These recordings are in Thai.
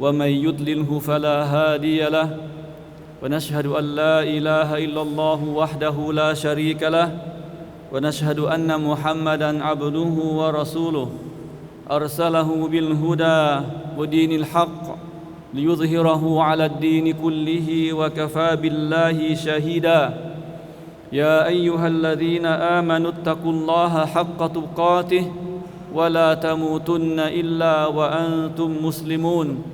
ومن يضلله فلا هادي له ونشهد أن لا إله إلا الله وحده لا شريك له ونشهد أن محمدا عبده ورسوله. أرسله بالهدى ودين الحق ليظهره على الدين كله وكفى بالله شهيدا. يا أيها الذين آمنوا اتقوا الله حق تقاته ولا تموتن إلا وأنتم مسلمون.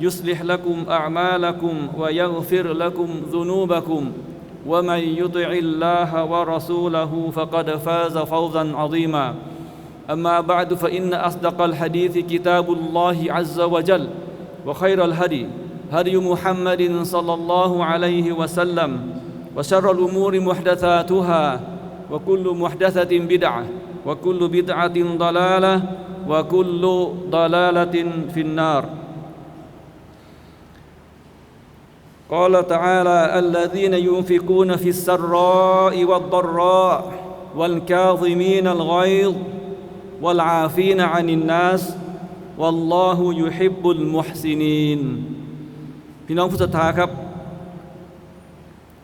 يصلح لكم أعمالكم ويغفر لكم ذنوبكم ومن يطع الله ورسوله فقد فاز فوزا عظيما. أما بعد فإن أصدق الحديث كتاب الله عز وجل وخير الهدي هدي محمد صلى الله عليه وسلم وشر الأمور محدثاتها وكل محدثة بدعة وكل بدعة ضلالة وكل ضلالة في النار. قال تعالى الذين ينفقون في السراء والضراء والكاظمين الغيظ والعافين عن الناس والله يحب المحسنين พี่น้องผู้ศรัทธาครับ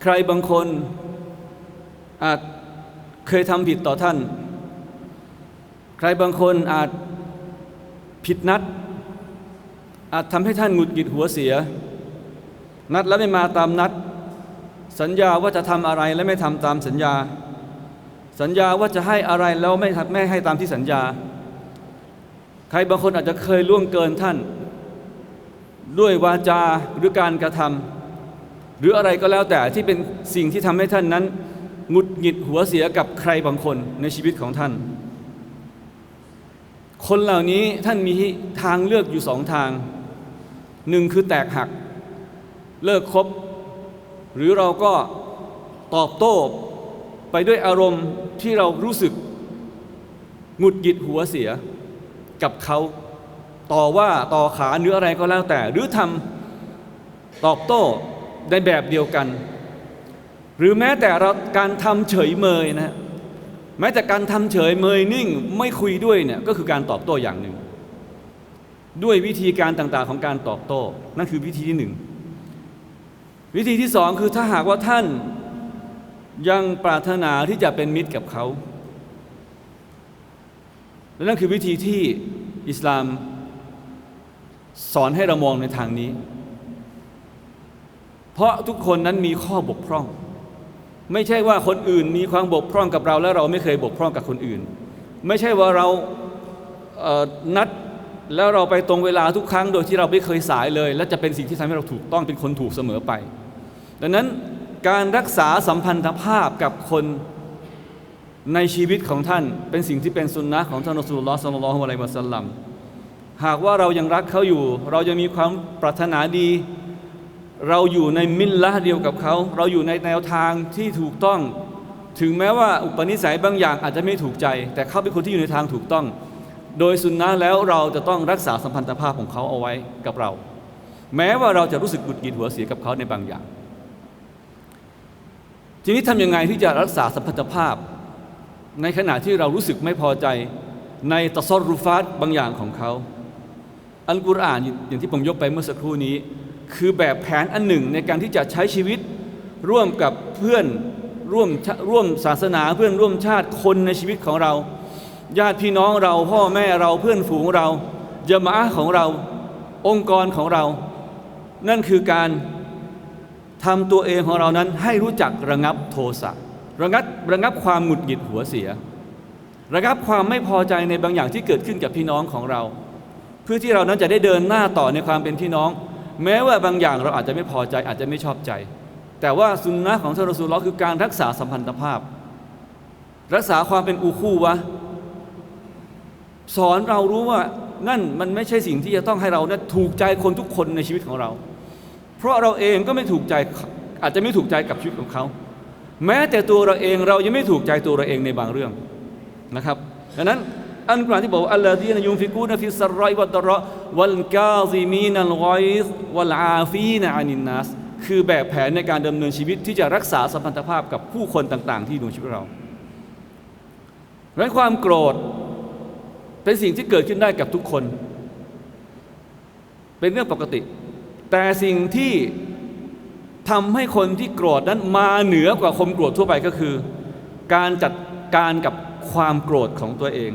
ใครบางคนอาจเคยทำผิดต่อท่าน ใครบางคนอาจผิดนัด อาจทำให้ท่านหงุดหงิดหัวเสีย นัดแล้วไม่มาตามนัด สัญญาว่าจะทำอะไรและไม่ทำตามสัญญา สัญญาว่าจะให้อะไรแล้วไม่ไม่ให้ตามที่สัญญา ใครบางคนอาจจะเคยล่วงเกินท่าน ด้วยวาจาหรือการกระทำหรืออะไรก็แล้วแต่ที่เป็นสิ่งที่ทำให้ท่านนั้นหงุดหงิดหัวเสียกับใครบางคนในชีวิตของท่าน คนเหล่านี้ท่านมีทางเลือกอยู่สองทางหนึ่งคือแตกหัก เลิกคบ หรือเราก็ตอบโต้ไปด้วยอารมณ์ที่เรารู้สึกหงุดหงิดหัวเสียกับเขาต่อว่าต่อขาหรืออะไรก็แล้วแต่ หรือทำตอบโต้ในแบบเดียวกัน หรือแม้แต่เราการทำเฉยเมยนะฮะแม้แต่การทำเฉยเมยนิ่งไม่คุยด้วยเนี่ยก็คือการตอบโต้อย่างหนึ่ง ด้วยวิธีการต่างๆของการตอบโต้ นั่นคือวิธีที่หนึ่ง วิธีที่สองคือถ้าหากว่าท่านยังปรารถนาที่จะเป็นมิตรกับเขา และนั่นคือวิธีที่อิสลามสอนให้เรามองในทางนี้ เพราะทุกคนนั้นมีข้อบกพร่อง ไม่ใช่ว่าคนอื่นมีความบกพร่องกับเรา และเราไม่เคยบกพร่องกับคนอื่น ไม่ใช่ว่าเรานัด แล้วเราไปตรงเวลาทุกครั้งโดยที่เราไม่เคยสายเลย และจะเป็นสิ่งที่ทำให้เราถูกต้องเป็นคนถูกเสมอไป ดังนั้นการรักษาสัมพันธภาพกับคนในชีวิตของท่านเป็นสิ่งที่เป็นสุนนะของท่านรอสุลลอฮ์สัลลัลลอฮุอะลัยฮิวะสัลลัมหากว่าเรายังรักเขาอยู่ เรายังมีความปรารถนาดี เราอยู่ในมิลละห์เดียวกับเขา เราอยู่ในแนวทางที่ถูกต้อง ถึงแม้ว่าอุปนิสัยบางอย่างอาจจะไม่ถูกใจ แต่เขาเป็นคนที่อยู่ในทางถูกต้อง โดยสุนนะแล้วเราจะต้องรักษาสัมพันธภาพของเขาเอาไว้กับเรา แม้ว่าเราจะรู้สึกหงุดหงิดหัวเสียกับเขาในบางอย่าง ทีนี้ทำยังไงที่จะรักษาสัมพันธภาพ ในขณะที่เรารู้สึกไม่พอใจในตะซอรุฟาตบางอย่างของเขา อัลกุรอานอย่างที่ผมยกไปเมื่อสักครู่นี้ คือแบบแผนอันหนึ่งในการที่จะใช้ชีวิตร่วมกับเพื่อนร่วมร่วมศาสนาเพื่อนร่วมชาติคนในชีวิตของเรา ญาติพี่น้องเราพ่อแม่เราเพื่อนฝูงเรายะมาอะห์ของเรา องค์กรของเรา นั่นคือการทำตัวเองของเรานั้นให้รู้จักระงับโทสะระงับระงับความหงุดหงิดหัวเสีย ระงับความไม่พอใจในบางอย่างที่เกิดขึ้นกับพี่น้องของเรา เพื่อที่เรานั้นจะได้เดินหน้าต่อในความเป็นพี่น้อง แม้ว่าบางอย่างเราอาจจะไม่พอใจอาจจะไม่ชอบใจ แต่ว่าสุนนะของท่านรอซูลลอฮ์คือการรักษาสัมพันธภาพ รักษาความเป็นอูคู่วะ สอนเรารู้ว่านั่นมันไม่ใช่สิ่งที่จะต้องให้เรานี่ยถูกใจคนทุกคนในชีวิตของเรา เพราะเราเองก็ไม่ถูกใจอาจจะไม่ถูกใจกับชีวิตของเขา แม้แต่ตัวเราเองเรายังไม่ถูกใจตัวเราเองในบางเรื่องนะครับดังนั้นอันกล่าวที่บอกว่าอัลลอฮีนยุมฟิกูนฟิสรอยวัตรอวัลกาซิมีนัลกอยซ์วัลอาฟีนอานินนัสคือแบบแผนในการดำเนินชีวิตที่จะรักษาสัมพันธภาพกับผู้คนต่าง ๆ ที่ดูชีวิตเราดังนั้นความโกรธ เป็นสิ่งที่เกิดขึ้นได้กับทุกคน เป็นเรื่องปกติ แต่สิ่งที่ทำให้คนที่โกรธนั้นมาเหนือกว่าคนโกรธทั่วไปก็คือ การจัดการกับความโกรธของตัวเอง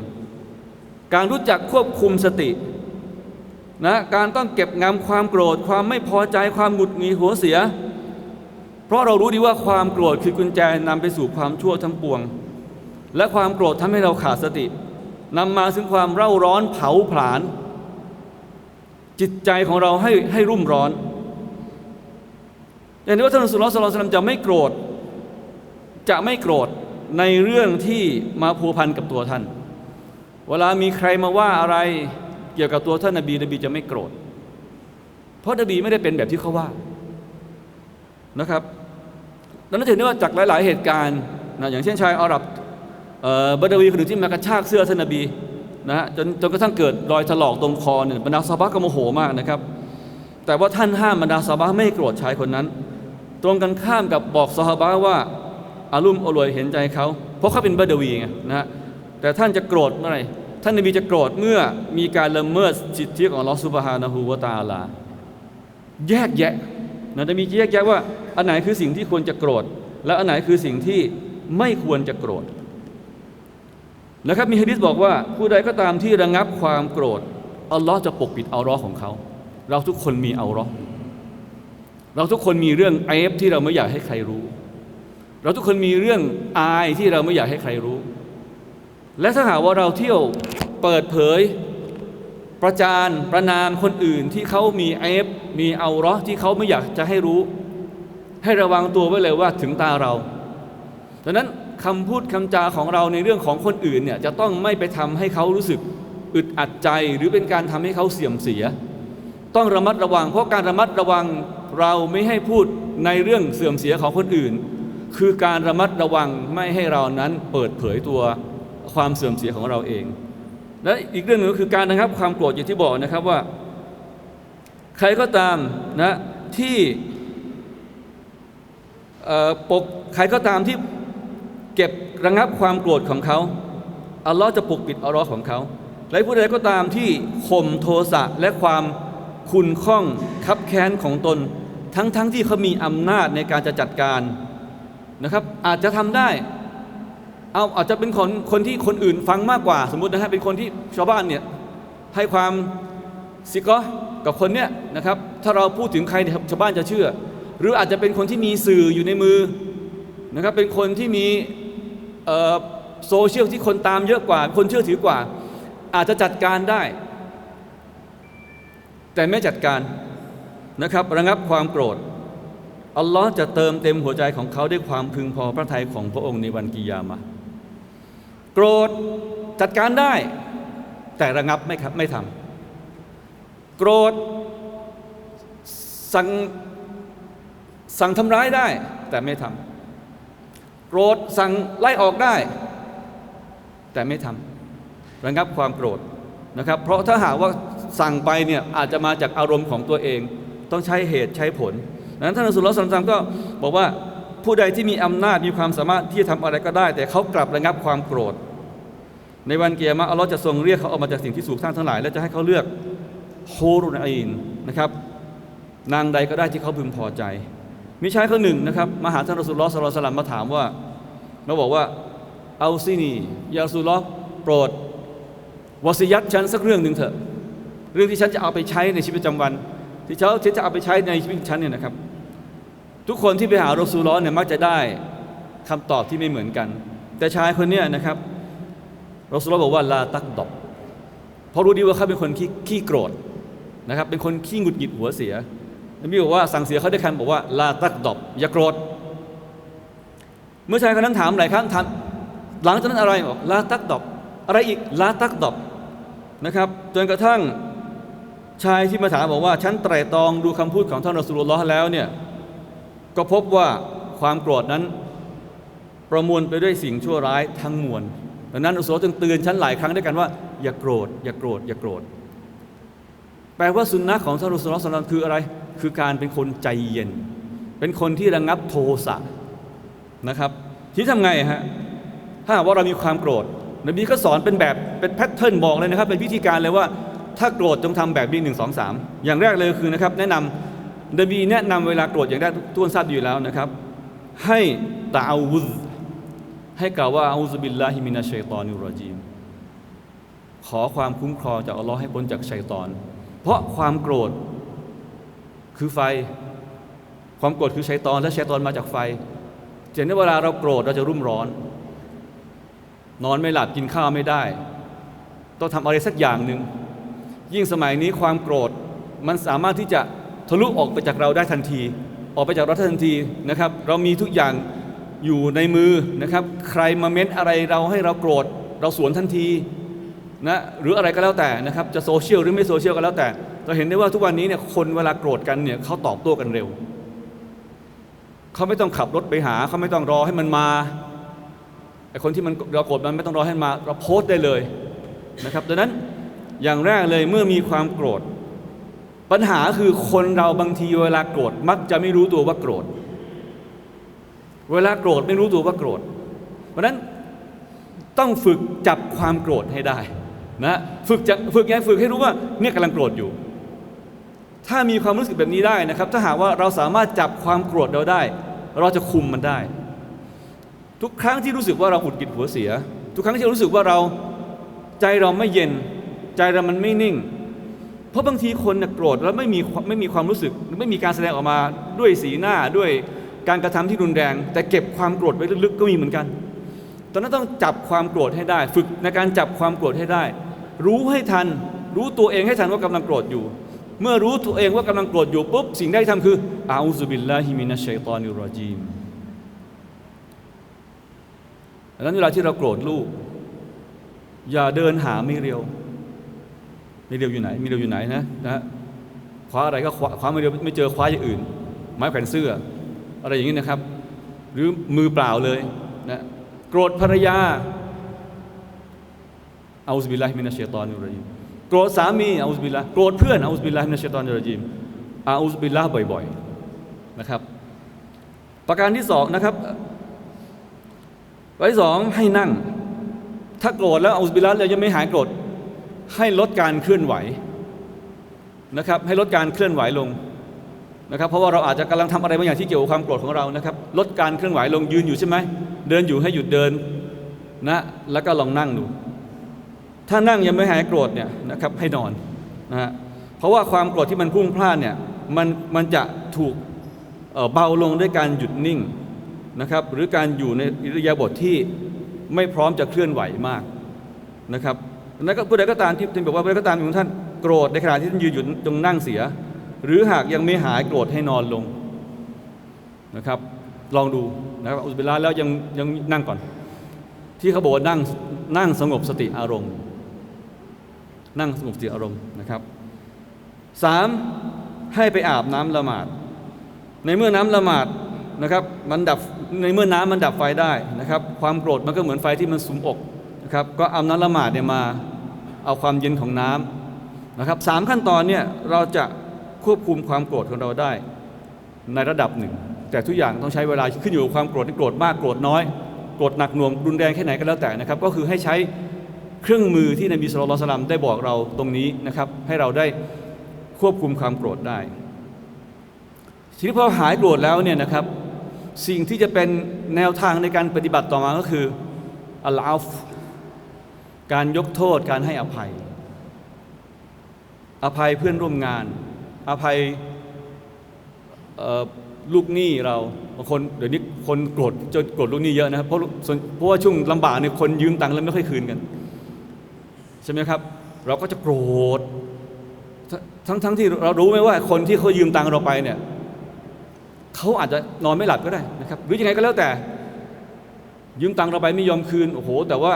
การรู้จักควบคุมสตินะการต้องเก็บงำความโกรธ ความไม่พอใจความหงุดหงิดหัวเสีย เพราะเรารู้ดีว่าความโกรธคือกุญแจนำไปสู่ความชั่วทั้งปวง และความโกรธทำให้เราขาดสติ นำมาซึ่งความเร่าร้อนเผาผลาญจิตใจของเราให้ให้รุ่มร้อน อย่างนี้ว่าท่านสุลลอฮ์สลลัลลอฮุอะลัยฮิวะซัลลัมจะไม่โกรธ จะไม่โกรธในเรื่องที่มาพัวพันกับตัวท่าน เวลามีใครมาว่าอะไรเกี่ยวกับตัวท่านนบีนบีจะไม่โกรธ เพราะนบีไม่ได้เป็นแบบที่เขาว่านะครับดังนั้นถือได้ว่าจากหลาย ๆ เหตุการณ์นะอย่างเช่นชายอาหรับ บาดาวีคนหนึ่งที่มากระชากเสื้อท่านนบีนะฮะจนจนกระทั่งเกิดรอยถลอกตรงคอเนี่ยบรรดาซาบะก็โมโหมากนะครับ แต่ว่าท่านห้ามบรรดาซาบะไม่ให้โกรธชายคนนั้น ตรงกันข้ามกับบอกซาบะว่าอารุมอรวยเห็นใจเขาเพราะเขาเป็นบาดาวีไงนะแต่ท่านจะโกรธเมื่อไหร่ท่านนบีจะโกรธเมื่อมีการละเมิดสิทธิของลอฮฺซุบฮานะฮูวะตะอาลา แยกแยะนะจะมีแยกแยะว่าอันไหนคือสิ่งที่ควรจะโกรธ และอันไหนคือสิ่งที่ไม่ควรจะโกรธ นะครับมีฮะดิษบอกว่าผู้ใดก็ตามที่ระงับความโกรธอัลลอฮ์จะปกปิดเอาร้อของเขา เราทุกคนมีเอาร้อเราทุกคนมีเรื่องไอฟที่เราไม่อยากให้ใครรู้ เราทุกคนมีเรื่องอายที่เราไม่อยากให้ใครรู้ และถ้าหากว่าเราเที่ยวเปิดเผยประจานประนามคนอื่นที่เขามีเอฟมีเอาราะห์ที่เขาไม่อยากจะให้รู้ ให้ระวังตัวไว้เลยว่าถึงตาเราดังนั้น คำพูดคำจาของเราในเรื่องของคนอื่นเนี่ยจะต้องไม่ไปทำให้เขารู้สึกอึดอัดใจหรือเป็นการทำให้เขาเสื่อมเสีย ต้องระมัดระวัง เพราะการระมัดระวังเราไม่ให้พูดในเรื่องเสื่อมเสียของคนอื่น คือการระมัดระวังไม่ให้เรานั้นเปิดเผยตัวความเสื่อมเสียของเราเอง และอีกเรื่องหนึ่งก็คือการนะครับความโกรธอย่างที่บอกนะครับว่า ใครก็ตามนะที่ปกใครก็ตามที่ เก็บระงับความโกรธของเขาอัลลอฮ์จะปกปิดอัลลอฮ์ของเขาและผู้ใดก็ตามที่ข่มโทสะและความขุนข้องคับแค้นของตน ทั้งๆทที่เขามีอำนาจในการจะจัดการนะครับ อาจจะทำได้เอาอาจจะเป็นคนคนที่คนอื่นฟังมากกว่า สมมตินะฮะเป็นคนที่ชาวบ้านเนี่ยให้ความสิกอกับคนเนี้ยนะครับถ้าเราพูดถึงใครชาวบ้านจะเชื่อ หรืออาจจะเป็นคนที่มีสื่ออยู่ในมือนะครับเป็นคนที่มี โซเชียลที่คนตามเยอะกว่า คนเชื่อถือกว่า อาจจะจัดการได้ แต่ไม่จัดการนะครับ ระงับความโกรธอัลลอฮ์จะเติมเต็มหัวใจของเขาด้วยความพึงพอพระทัยของพระองค์ในวันกิยามะโกรธจัดการได้ แต่ระงับไม่ครับไม่ทำโกรธสั่งสั่งทำร้ายได้แต่ไม่ทำ โกรธสั่งไล่ออกได้ แต่ไม่ทำระงับความโกรธนะครับ เพราะถ้าหากว่าสั่งไปเนี่ยอาจจะมาจากอารมณ์ของตัวเอง ต้องใช้เหตุใช้ผลดังนั้นท่านอัสสุลอฮ์สัลลัลลอฮุอะลัยฮิวะซัลลัมก็บอกว่าผู้ใดที่มีอำนาจมีความสามารถที่จะทำอะไรก็ได้ แต่เขากลับระงับความโกรธ ในวันเกียรมาอัลลอฮ์จะทรงเรียกเขาออกมาจากสิ่งที่สูงสร้างทั้งหลาย และจะให้เขาเลือกโฮรุนอินนะครับ นางใดก็ได้ที่เขาพึงพอใจ มีชายคนหนึ่งนะครับมาหาท่านรอสูลลอสลลัลลอฮุอะลัมมาถามว่ามาบอกว่าเอาซินียาสูลลอฮ์โปรดวสิยัตฉันสักเรื่องหนึ่งเถอะ เรื่องที่ฉันจะเอาไปใช้ในชีวิตประจำวัน ที่เขาที่จะเอาไปใช้ในชีวิตฉันเนี่ยนะครับ ทุกคนที่ไปหารอซูลลอฮ์เนี่ยมักจะได้คำตอบที่ไม่เหมือนกัน แต่ชายคนนี้นะครับรอซูลลอฮ์บอกว่าลาตักดอบเพราะรู้ดีว่าเขาเป็นคนขี้โกรธนะครับเป็นคนขี้หงุดหงิดหัวเสีย นบีบอกว่าสั่งเสียเขาด้วยคำบอกว่าลาตักดอบอย่าโกรธเมื่อชายคนนั้นถามหลายครั้งถามหลังจากนั้นอะไรบอกลาตักดอบอะไรอีกลาตักดอบนะครับจนกระทั่งชายที่มาถามบอกว่า ฉันไตร่ตรองดูคำพูดของท่านรอสูลุลลอฮ์แล้วเนี่ยก็พบว่าความโกรธนั้นประมวลไปด้วยสิ่งชั่วร้ายทั้งมวลดังนั้นอัลลจึงเตือนฉันหลายครั้งด้วยกันว่าอย่าโกรธอย่าโกรธอย่าโกรธ แปลว่าสุนนะของท่านรอสูลุลลอฮ์ศ็อลลัลลอฮุอะลัยฮิวะซัลลัมคืออะไร คือการเป็นคนใจเย็น เป็นคนที่ระงับโทสะนะครับ ทีนี้ทำไงฮะถ้าว่าเรามีความโกรธนบีก็สอนเป็นแบบเป็นแพทเทิร์นบอกเลยนะครับ เป็นวิธีการเลยว่าถ้าโกรธจงทำแบบนี้หนึ่งสองสามอย่างแรกเลยคือนะครับ แนะนำนบีแนะนำเวลาโกรธอย่างแรกทุกคนทราบอยู่แล้วนะครับ ให้ตะอาวุธให้กล่าวว่าอูซุบิลลาฮิมินาชัยตอนิรรจีมขอความคุ้มครองจากอัลลอฮ์ให้พ้นจากชัยตอน เพราะความโกรธ คือไฟ ความโกรธคือชัยตอนและชัยตอนมาจากไฟเห็นได้เวลาเราโกรธเราจะรุ่มร้อน นอนไม่หลับกินข้าวไม่ได้ ต้องทำอะไรสักอย่างหนึ่งยิ่งสมัยนี้ความโกรธมันสามารถที่จะทะลุออกไปจากเราได้ทันที ออกไปจากเราทันทีนะครับ เรามีทุกอย่างอยู่ในมือนะครับ ใครมาเม้นอะไรเราให้เราโกรธ เราสวนทันทีนะหรืออะไรก็แล้วแต่นะครับ จะโซเชียลหรือไม่โซเชียลก็แล้วแต่ เราเห็นได้ว่าทุกวันนี้เนี่ยคนเวลาโกรธกันเนี่ยเขาตอบโต้กันเร็ว เขาไม่ต้องขับรถไปหา เขาไม่ต้องรอให้มันมาไอคนที่มันเราโกรธมันไม่ต้องรอให้มันมา เราโพสต์ได้เลยนะครับดังนั้นอย่างแรกเลยเมื่อมีความโกรธ ปัญหาคือคนเราบางทีเวลาโกรธมักจะไม่รู้ตัวว่าโกรธ เวลาโกรธไม่รู้ตัวว่าโกรธ เพราะฉะนั้นต้องฝึกจับความโกรธให้ได้นะฝึกจะฝึกยังฝึกให้รู้ว่าเนี่ยกำลังโกรธอยู่ ถ้ามีความรู้สึกแบบนี้ได้นะครับ ถ้าหากว่าเราสามารถจับความโกรธเราได้ เราจะคุมมันได้ ทุกครั้งที่รู้สึกว่าเราอุดกิดหัวเสีย ทุกครั้งที่รู้สึกว่าเราใจเราไม่เย็น ใจเรามันไม่นิ่ง เพราะบางทีคนนะโกรธแล้วไม่มีไม่มีความรู้สึกไม่มีการแสดงออกมาด้วยสีหน้าด้วยการกระทำที่รุนแรง แต่เก็บความโกรธไว้ลึกๆก็มีเหมือนกัน ตอนนั้นต้องจับความโกรธให้ได้ ฝึกในการจับความโกรธให้ได้ รู้ให้ทัน รู้ตัวเองให้ทันว่ากำลังโกรธอยู่ เมื่อรู้ตัวเองว่ากำลังโกรธอยู่ปุ๊บ สิ่งที่ได้ทำคืออาอุซุบิลลาฮิมินัชชัยตอนิรรจีมดังนั้นเวลาที่เราโกรธลูก อย่าเดินหาไม่เรียวไม่เรียวอยู่ไหน ไม่เรียวอยู่ไหนนะนะคว้าอะไรก็คว้าคว้าไม่เรียวไม่เจอคว้าอย่างอื่น ไม้แขวนเสื้อ อะไรอย่างนี้นะครับ หรือมือเปล่าเลยนะโกรธภรรยาอาอุบิลลาฮิมินัชชัยตอนิรรจีม โกรธสามีอาอุสบิลละโกรธเพื่อนอาอุสบิลละฮิมินัชตอนิรรจีมอาอุสบิลละบ่อยๆนะครับ ประการที่สองนะครับประการที่สองให้นั่ง ถ้าโกรธแล้วอาอุสบิลละแล้วยังไม่หายโกรธให้ลดการเคลื่อนไหวนะครับ ให้ลดการเคลื่อนไหวลงนะครับ เพราะว่าเราอาจจะกำลังทำอะไรบางอย่างที่เกี่ยวกับความโกรธของเรานะครับ ลดการเคลื่อนไหวลงยืนอยู่ใช่ไหมเดินอยู่ให้หยุดเดินนะแล้วก็ลองนั่งดู ถ้านั่งยังไม่หายโกรธเนี่ยนะครับให้นอนนะฮะเพราะว่าความโกรธที่มันพุ่งพลานเนี่ยมันมันจะถูกเบาลงด้วยการหยุดนิ่งนะครับหรือการอยู่ในอิริยาบถทที่ไม่พร้อมจะเคลื่อนไหวมากนะครับนั้นก็ผู้ใดก็ตามที่ท่านบอกว่าผู้ใดก็ตามของท่านโกรธในขณะที่ท่านยืนอยู่จงนั่งเสีย หรือหากยังไม่หายโกรธให้นอนลงนะครับลองดูนะครับอุสเบลาแล้วยังยังนั่งก่อน ที่เขาบอกว่านั่งนั่งสงบสติอารมณ์ นั่งสงบสติอารมณ์นะครับสามให้ไปอาบน้ำละหมาด ในเมื่อน้ำละหมาดนะครับมันดับในเมื่อน้ำมันดับไฟได้นะครับ ความโกรธมันก็เหมือนไฟที่มันสุมอกนะครับก็เอาน้ำละหมาดเนี่ยมาเอาความเย็นของน้ำนะครับสามขั้นตอนเนี่ยเราจะควบคุมความโกรธของเราได้ในระดับหนึ่ง แต่ทุกอย่างต้องใช้เวลาขึ้นอยู่กับความโกรธที่โกรธมากโกรธน้อยโกรธหนักหน่วงรุนแรงแค่ไหนก็แล้วแต่นะครับ ก็คือให้ใช้ เครื่องมือที่นบีสุลต่านลัมได้บอกเราตรงนี้นะครับ ให้เราได้ควบคุมความโกรธได้ทีนี้พอหายโกรธแล้วเนี่ยนะครับ สิ่งที่จะเป็นแนวทางในการปฏิบัติต่อมาก็คืออัลอาฟการยกโทษการให้อภัย อภัยเพื่อนร่วมงาน อภัยลูกหนี้เราบางคนเดี๋ยวนี้คนโกรธจนโกรธลูกหนี้เยอะนะครับเพราะเพราะว่าช่วงลำบากเนี่ยคนยืมตังค์แล้วไม่ค่อยคืนกัน ใช่ไหมครับ เราก็จะโกรธทั้งทั้งที่เรารู้ไหมว่าคนที่เขายืมตังค์เราไปเนี่ยเขาอาจจะนอนไม่หลับก็ได้นะครับ หรือยังไงก็แล้วแต่ ยืมตังค์เราไปไม่ยอมคืนโอ้โห แต่ว่า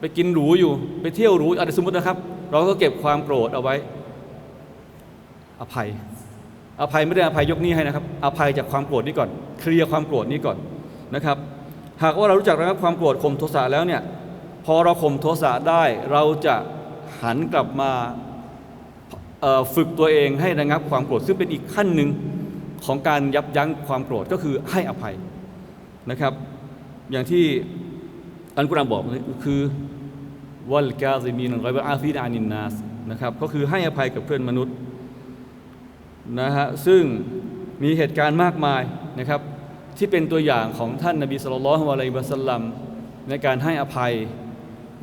ไปกินหรูอยู่ไปเที่ยวหรูอะไรสมมตินะครับ เราก็เก็บความโกรธเอาไว้ อภัย อภัยไม่ได้อภัยยกนี้ให้นะครับ อภัยจากความโกรธนี้ก่อน เคลียร์ความโกรธนี้ก่อนนะครับ หากว่าเรารู้จักระงับความโกรธข่มโทสะแล้วเนี่ย พอเราข่มโทสะได้เราจะหันกลับมาฝึกตัวเองให้ระงับความโกรธซึ่งเป็นอีกขั้นหนึ่งของการยับยั้งความโกรธก็คือให้อภัยนะครับ อย่างที่อันกุรอานบอกคือวัลกาซิมีนไรบอาฟีนอานินนาสนะครับก็คือให้อภัยกับเพื่อนมนุษย์นะฮะซึ่งมีเหตุการณ์มากมายนะครับที่เป็นตัวอย่างของท่านนบีสุลต่านละฮ์อะลัยฮิวะสัลลัมในการให้อภัย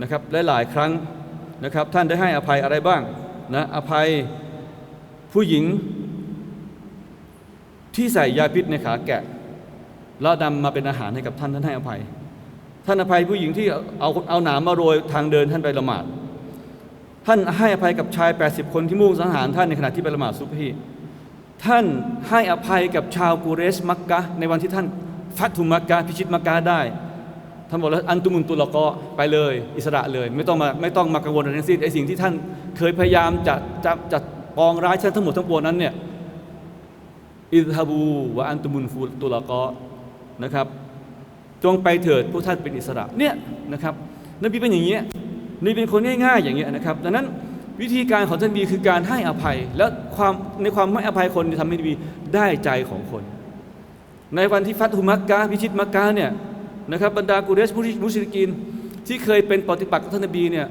นะครับและหลายครั้งนะครับท่านได้ให้อภัยอะไรบ้างนะอภัยผู้หญิงที่ใส่ยาพิษในขาแกะแล้วนำมาเป็นอาหารให้กับท่านท่านให้อภัย ท่านอภัยผู้หญิงที่เอาเอาหนามมาโรยทางเดินท่านไปละหมาด ท่านให้อภัยกับชาย 80 คนที่มุ่งสังหารท่านในขณะที่ไปละหมาดซุบฮีท่านให้อภัยกับชาวกุเรชมักกะในวันที่ท่านฟัตทุมักกะพิชิตมักกะได้ ท่านบอกแล้วอันตุมุนตุลกอไปเลยอิสระเลย ไม่ต้องมาไม่ต้องมากังวลอะไรทั้งสิ้นไอ้สิ่งที่ท่านเคยพยายามจะจะจะปองร้ายท่านทั้งหมดทั้งปวงนั้นเนี่ยอิซฮาบูวะอันตุมุนฟูตุลกอนะครับ จงไปเถิดพวกท่านเป็นอิสระเนี่ยนะครับนบีเป็นอย่างเงี้ยนบีเป็นคนง่ายๆอย่างเงี้ยนะครับดังนั้นวิธีการของท่านบีคือการให้อภัย และความในความไม่อภัยคนทำให้นบีได้ใจของคน ในวันที่ฟัตฮุมักกะพิชิตมักกะเนี่ย นะครับบรรดากุเรชมุชริกิน ที่เคยเป็นปฏิปักษ์กับท่านนบีเนี่ย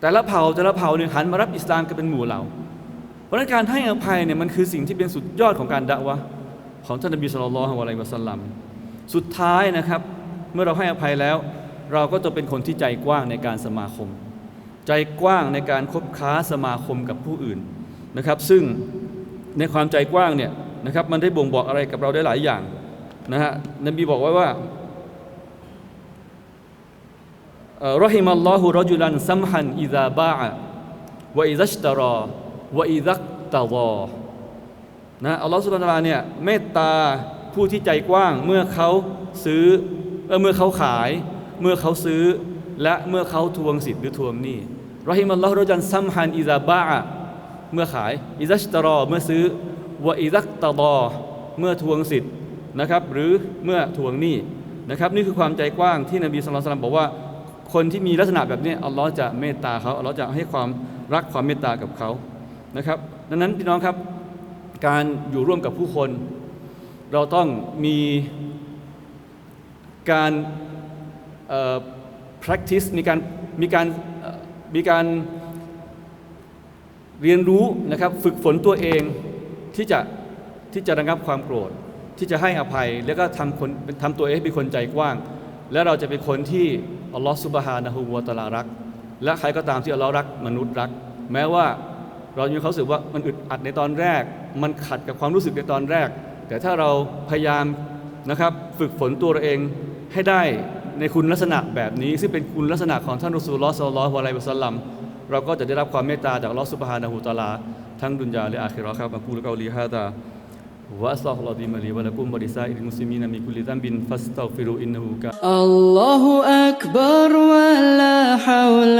แต่ละเผ่าแต่ละเผ่าเนี่ยหันมารับอิสลามกันเป็นหมู่เหล่า เพราะนั้นการให้อภัยเนี่ยมันคือสิ่งที่เป็นสุดยอดของการดะวะของท่านนบีสุลต่านละฮ์อะลัยวะสัลลัมสุดท้ายนะครับ เมื่อเราให้อภัยแล้ว เราก็จะเป็นคนที่ใจกว้างในการสมาคม ใจกว้างในการคบค้าสมาคมกับผู้อื่นนะครับ ซึ่งในความใจกว้างเนี่ยนะครับมันได้บ่งบอกอะไรกับเราได้หลายอย่าง นะฮะนบีบอกไว้ว่ารหิมัลลอฮุรจุลันซัมฮันอิซาบะวะอิซัชตารอวะอิซักตาวอนะอัลลอฮฺสุบฮานะฮูวะตาลาเนี่ยเมตตาผู้ที่ใจกว้างเมื่อเขาซื้อเออเมื่อเขาขาย เมื่อเขาซื้อและเมื่อเขาทวงสิทธิ์หรือทวงหนี้รหิมัลลอฮุรจุลันซัมฮันอิซาบะเมื่อขายอิซัชตารอเมื่อซื้อวะอิซักตาวอเมื่อทวงสิทธิ์ นะครับหรือเมื่อทวงหนี้นะครับนี่คือความใจกว้างที่นบีสุลต่านบอกว่า คนที่มีลักษณะแบบนี้อัลลอฮ์จะเมตตาเขาอัลลอฮ์จะให้ความรักความเมตตากับเขานะครับดังนั้นพี่น้องครับการอยู่ร่วมกับผู้คน เราต้องมีการ practice มีการมีการมีการเรียนรู้นะครับฝึกฝนตัวเองที่จะที่จะระงับความโกรธ ที่จะให้อภัย แล้วก็ทำคนทำตัวเองให้เป็นคนใจกว้าง และเราจะเป็นคนที่อัลลอฮฺสุบฮานะฮูวะตะอาลารัก และใครก็ตามที่อัลลอฮ์รักมนุษย์รัก แม้ว่าเรามีความรู้สึกว่ามันอึดอัดในตอนแรก มันขัดกับความรู้สึกในตอนแรก แต่ถ้าเราพยายามนะครับฝึกฝนตัวเราเองให้ได้ในคุณลักษณะแบบนี้ ซึ่งเป็นคุณลักษณะของท่านรอสูลลอฮ์ศ็อลลอฮุอะลัยฮิวะซัลลัมเราก็จะได้รับความเมตตาจากอัลลอฮ์สุบฮานะฮูตะอาลา ทั้งดุนยาและอาคิราะครับมาพูดกาลีฮาดา وأستغفر الله العظيم لي ولكم ولسائر المسلمين من كل ذنب فاستغفروا إنه كان الله أكبر ولا حول